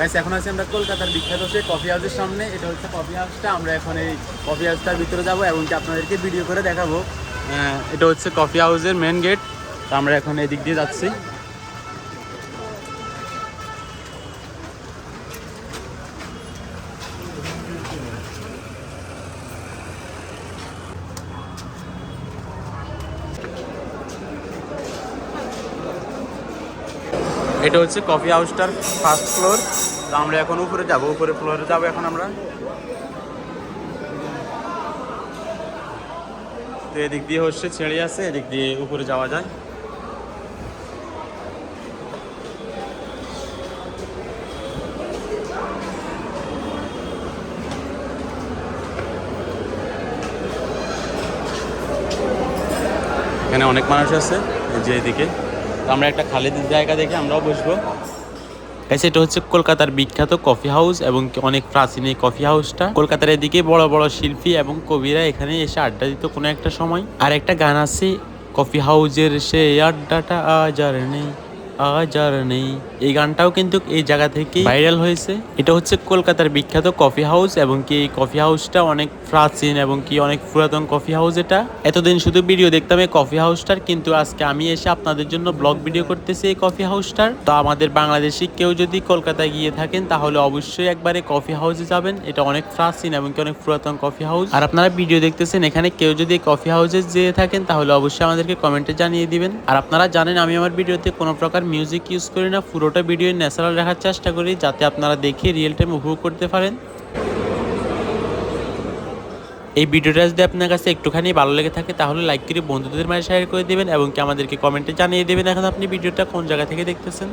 Guys এখন আছি আমরা কলকাতার বিখ্যাত সেই কফি হাউসের সামনে। এটা হচ্ছে কফি হাউসটা আমরা এখন এই কফি হাউসটার ভিতরে যাব এবং কি আপনাদেরকে ভিডিও করে দেখাবো। এটা হচ্ছে কফি হাউসের মেন গেট তো আমরা এখন এই দিক দিয়ে যাচ্ছি। এটা হচ্ছে কফি হাউসটার ফার্স্ট ফ্লোর তো আমরা এখন উপরে যাব উপরে ফ্লোরে যাব এখন আমরা। তো এদিক দিয়ে হচ্ছে ছেড়ে আছে, এদিক দিয়ে উপরে যাওয়া যায়। এখানে অনেক মানুষ আছে যে এদিকে। আমরা একটা খালি জায়গা দেখে আমরাও বসবো। এটা হচ্ছে কলকাতার বিখ্যাত কফি হাউস এবং অনেক প্রাচীন এই কফি হাউসটা। কলকাতার এদিকে বড় বড় শিল্পী এবং কবিরা এখানে এসে আড্ডা দিত কোনো একটা সময়। আর একটা গান আছে, কফি হাউজের সে আড্ডাটা আজ আর নেই। আজ আর নেই। এই গানটাও কিন্তু এই জায়গা থেকে ভাইরাল হয়েছে। এটা হচ্ছে কলকাতার বিখ্যাত কফি হাউস এবং কি এই কফি হাউসটা অনেক প্রাচীন এবং কি অনেক পুরাতন কফি হাউস এটা। এতদিন শুধু ভিডিও দেখতাম এই কফি হাউসটার, কিন্তু আজকে আমি এসে আপনাদের জন্য ব্লগ ভিডিও করতেছি এই কফি হাউসটার। তো আমাদের বাংলাদেশি কেউ যদি কলকাতায় গিয়ে থাকেন, তাহলে অবশ্যই একবারে কফি হাউসে যাবেন। এটা অনেক প্রাচীন এবং কি অনেক পুরাতন কফি হাউস। আর আপনারা ভিডিও দেখতেছেন এখানে কেউ যদি কফি হাউসে যেয়ে থাকেন, তাহলে অবশ্যই আমাদেরকে কমেন্টে জানিয়ে দিবেন। আর আপনারা জানেন আমি আমার ভিডিওতে কোনো প্রকার মিউজিক ইউজ করি না, পুরোটা ভিডিও ন্যাচারাল রাখার চেষ্টা করি, যাতে আপনারা দেখে রিয়েল টাইম উপভোগ করতে পারেন। এই ভিডিওটা যদি আপনার কাছে একটুখানি ভালো লেগে থাকে, তাহলে লাইক করে বন্ধুদের মাঝে শেয়ার করে দেবেন এবং কি আমাদেরকে কমেন্টে জানিয়ে দেবেন এখন আপনি ভিডিওটা কোন জায়গা থেকে দেখতেছেন।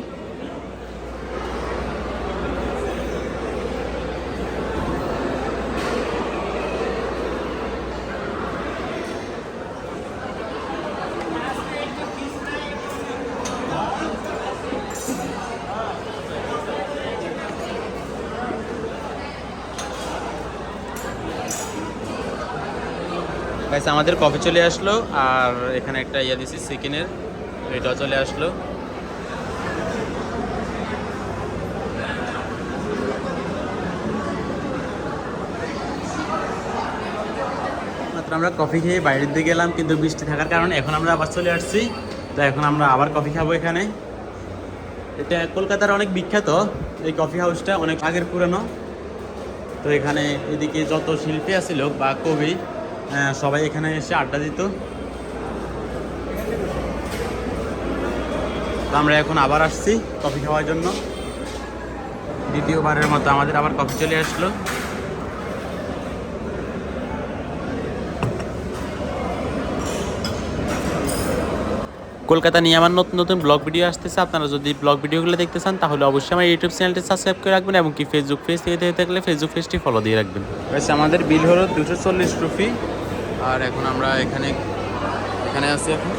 গাইস আমাদের কফি চলে আসলো, আর এখানে একটা ইয়া দিছি, চিকেনের, এটাও চলে আসলো। আমরা কফি খেয়ে বাইরের দিকে গেলাম, কিন্তু বৃষ্টি থাকার কারণে এখন আমরা আবার চলে আসছি। তো এখন আমরা আবার কফি খাব এখানে। এটা কলকাতার অনেক বিখ্যাত, এই কফি হাউসটা অনেক আগের পুরানো। তো এখানে এদিকে যত শিল্পী আছিল বা কবি সবাই এখানে এসে আড্ডা দিত। আমরা এখন আবার আসছি কফি খাওয়ার জন্য। দ্বিতীয়বারের মতো আমাদের আবার কফি চলে আসলো। কলকাতা নিয়ে আমার নতুন নতুন ব্লগ ভিডিও আসতেছে। আপনারা যদি ব্লগ ভিডিওগুলো দেখতে চান, তাহলে অবশ্যই আমার ইউটিউব চ্যানেলটি সাবস্ক্রাইব করে রাখবেন এবং কি ফেসবুক পেজ থেকে থাকলে ফেসবুক পেজটি ফলো দিয়ে রাখবেন। আমাদের বিল হলো দুশো চল্লিশ রুপি। আর এখন আমরা এখানে এখানে আছি এখন।